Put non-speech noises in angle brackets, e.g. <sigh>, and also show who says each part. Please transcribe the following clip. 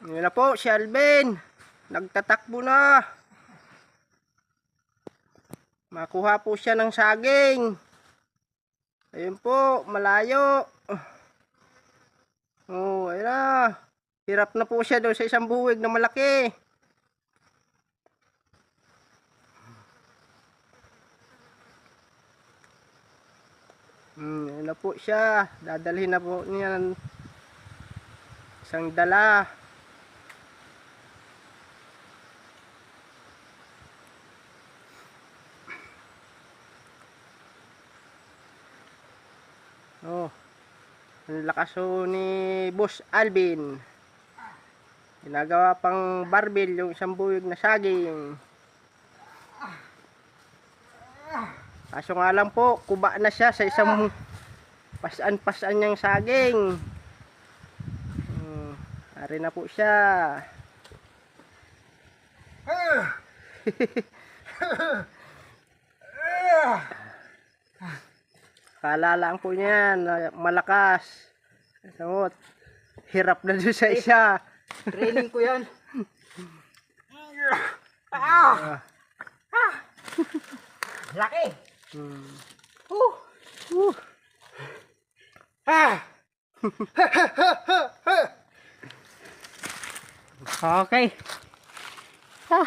Speaker 1: Yun na po, si Alvin. Nagtatakbo na. Makuha po siya ng saging. Ayun po, malayo. Oh, ayun na. Hirap na po siya doon sa isang buwig na malaki. Hmm, ayun na po siya. Dadalhin na po niya ng isang dala. Oh. Ang lakas ho ni Boss Alvin. Ginagawa pang barbell yung isang buwig na saging. Kaso nga lang po, kuba na siya sa isang pasan-pasan niyang saging. Hmm, ari na po siya. <laughs> Kala lang po niyan, na malakas. So, hirap na doon sa isa.
Speaker 2: Training ko yan.
Speaker 1: Ah, <laughs>
Speaker 2: Laki.
Speaker 1: hmm.
Speaker 2: Uh.
Speaker 1: Uh,
Speaker 2: Ah. <laughs>
Speaker 1: okay. Ah.